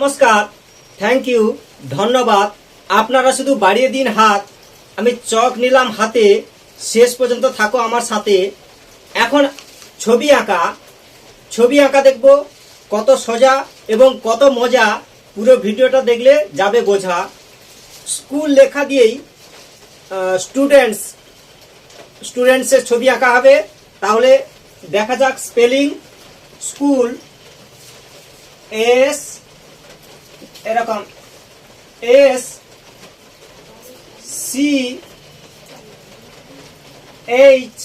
নমস্কার। Thank you ধন্যবাদ। আপনারা শুধু বাড়িয়ে দিন হাত। আমি চক নিলাম হাতে। শেষ পর্যন্ত থাকো আমার সাথে। এখন ছবি আঁকা। ছবি আঁকা দেখব। কত সোজা এবং কত মজা। পুরো ভিডিওটা দেখলে যাবে বোঝা। স্কুল লেখা দিয়েই স্টুডেন্টস স্টুডেন্টসের ছবি আঁকা হবে। তাহলে দেখা যাক স্পেলিং স্কুল এস এরকম S, C, H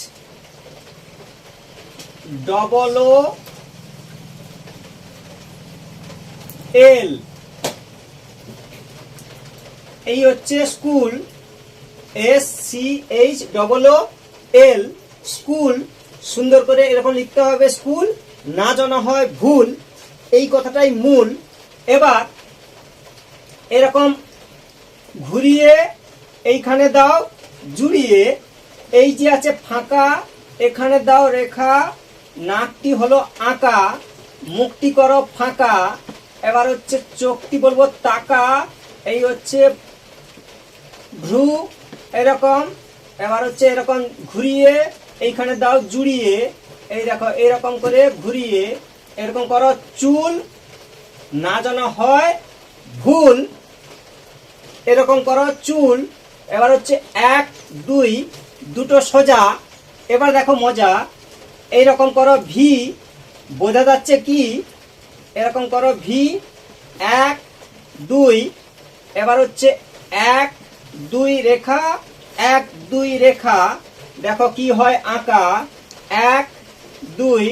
double O L এই হচ্ছে school S, C, H double O L school, সুন্দর করে এরকম লিখতে হবে স্কুল, না জানা হয় ভুল। এই কথাটাই মূল। এবার এরকম ঘুরিয়ে এইখানে দাও, জুড়িয়ে, এই যে আছে ফাঁকা, এখানে দাও রেখা, নাকটি হলো আঁকা, মুখটি করো ফাঁকা, এবার হচ্ছে চোখটি বলব তাকা, এই হচ্ছে ভ্রু, এরকম, এবার হচ্ছে এরকম ঘুরিয়ে, এইখানে দাও জুড়িয়ে, এই দেখো এরকম করে ঘুরিয়ে, এরকম করো চুল, না যেন হয় ভুল এরকম করো চুল এবার হচ্ছে এক, দুই, দুটো সোজা, এবার দেখো মজা, এইরকম করো ভি বোঝা যাচ্ছে কি? এরকম করো ভি এক, দুই, এবার হচ্ছে এক, দুই রেখা, এক, দুই রেখা, দেখো কি হয় আঁকা, এক, দুই,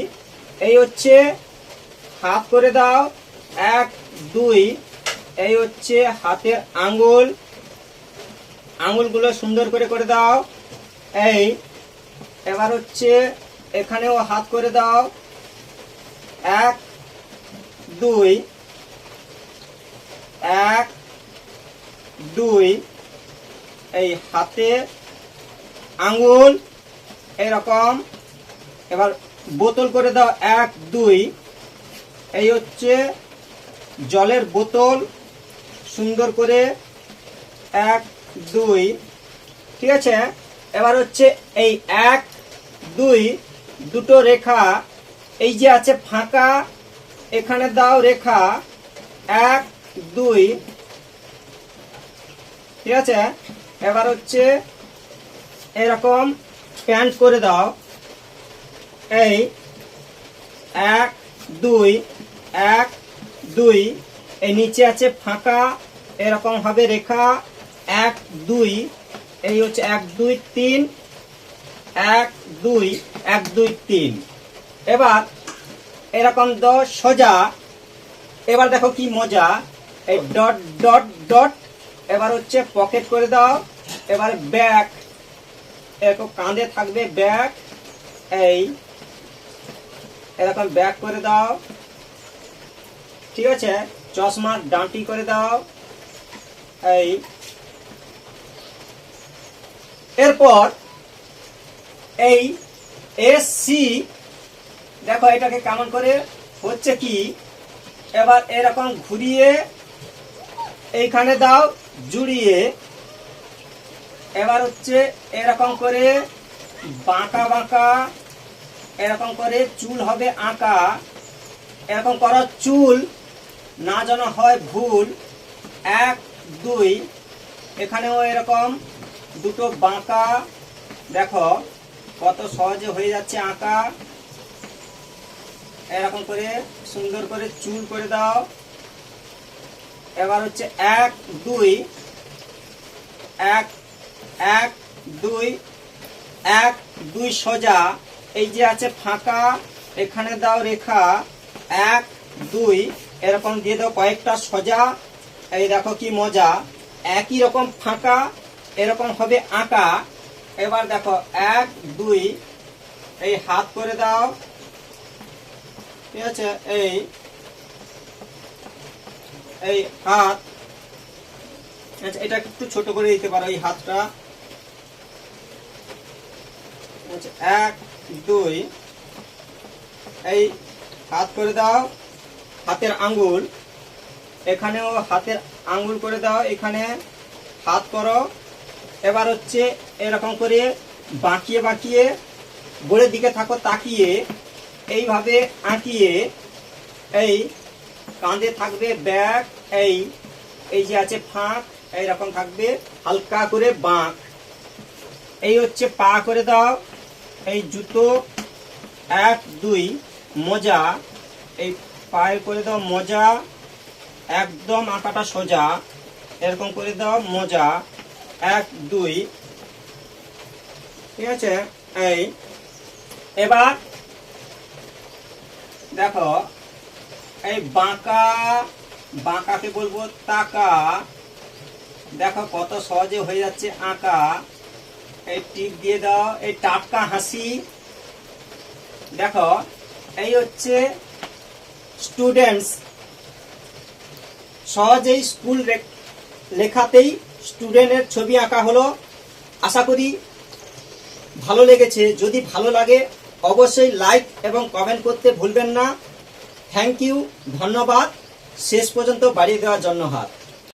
এই হচ্ছে হাত করে দাও, এক, দুই এই হচ্ছে হাতের আঙ্গুল। আঙ্গুলগুলো সুন্দর করে করে দাও। এই, এবার হচ্ছে এখানেও হাত করে দাও। এক, দুই এক, দুই, এই হাতে আঙ্গুল, এরকম। এবার বোতল করে দাও। এক, দুই, এই হচ্ছে জলের বোতল। সুন্দর করে এক, দুই, ঠিক আছে? এবার হচ্ছে এই এক, দুই, দুটো রেখা, এই যে আছে ফাঁকা, এখানে দাও রেখা, এক, দুই, ঠিক আছে? এবার হচ্ছে এরকম প্যান্ট করে দাও। এই, এক, দুই এক, দুই এই নিচে আছে ফাঁকা, এরকম হবে রেখা, এক, দুই, এই হচ্ছে এক, দুই, তিন, এক, দুই এক, দুই, তিন। এবার এরকম দ, সোজা, এবার দেখো কি মজা, এই ডট ডট ডট, এবার হচ্ছে পকেট করে দাও, এবার ব্যাগ, এরকম কাঁধে থাকবে ব্যাগ, এই, এরকম ব্যাগ করে দাও, ঠিক আছে? চশমার ডাঁটি করে দাও। এই। এরপর এই এস সি দেখো এটাকে কেমন করে হচ্ছে কি? এবার এরকম ঘুরিয়ে এইখানে দাও, জুড়িয়ে। এবার হচ্ছে এরকম করে বাঁকা বাঁকা, এরকম করে চুল হবে আঁকা। এরকম করো চুল। না যেন হয় ভুল, এক, দুই, এখানেও এরকম, দুটো বাঁকা, দেখো, কত সহজে হয়ে যাচ্ছে আঁকা। এরকম করে, সুন্দর করে চুল করে দাও। এবার হচ্ছে এক, দুই, এক এক, দুই এক, দুই সোজা, এই যে আছে ফাঁকা, এখানে দাও রেখা, এক, দুই এরকম দিয়ে দাও কয়েকটা সোজা। এই দেখো কি মজা। একই রকম ফাঁকা, এরকম হবে আঁকা। এবার দেখো, এক, দুই, এই হাত করে দাও। ঠিক আছে এই এই হাত। আচ্ছা এটা একটু ছোট করে দিতে পারো, এই হাতটা। আচ্ছা এক, দুই, এই হাত করে দাও। হাতের আঙ্গুল। এখানেও হাতের আঙ্গুল করে দাও, এখানে হাত করো। এবার হচ্ছে এরকম করে বাঁকিয়ে বাঁকিয়ে বোর্ডের দিকে থাকো, তাকিয়ে। এইভাবে আঁকিয়ে এই কাঁধে থাকবে ব্যাগ, এই এই যে আছে ফাঁক, এইরকম থাকবে, হালকা করে বাঁক। এই হচ্ছে পা করে দাও, এই জুতো, এক, দুই, মোজা, এই পায়ে করে দাও মজা। একদম আঁকাটা সোজা। এরকম করে দাও মজা। এক, দুই। ঠিক আছে? এই। এবার দেখো, এই বাঁকা, বাঁকাকে বলব তাকা। দেখো কত সহজে হয়ে যাচ্ছে আঁকা। এই টিপ দিয়ে দাও, এই টাটকা হাসি। দেখো, এই হচ্ছে স্টুডেন্টস সহজেই স্কুল লেখাতেই স্টুডেন্টের ছবি আঁকা হলো। আশা করি ভালো লেগেছে। যদি ভালো লাগে, অবশ্যই লাইক এবং কমেন্ট করতে ভুলবেন না। থ্যাংক ইউ ধন্যবাদ। শেষ পর্যন্ত বাড়িয়ে দেওয়ার জন্য হাত।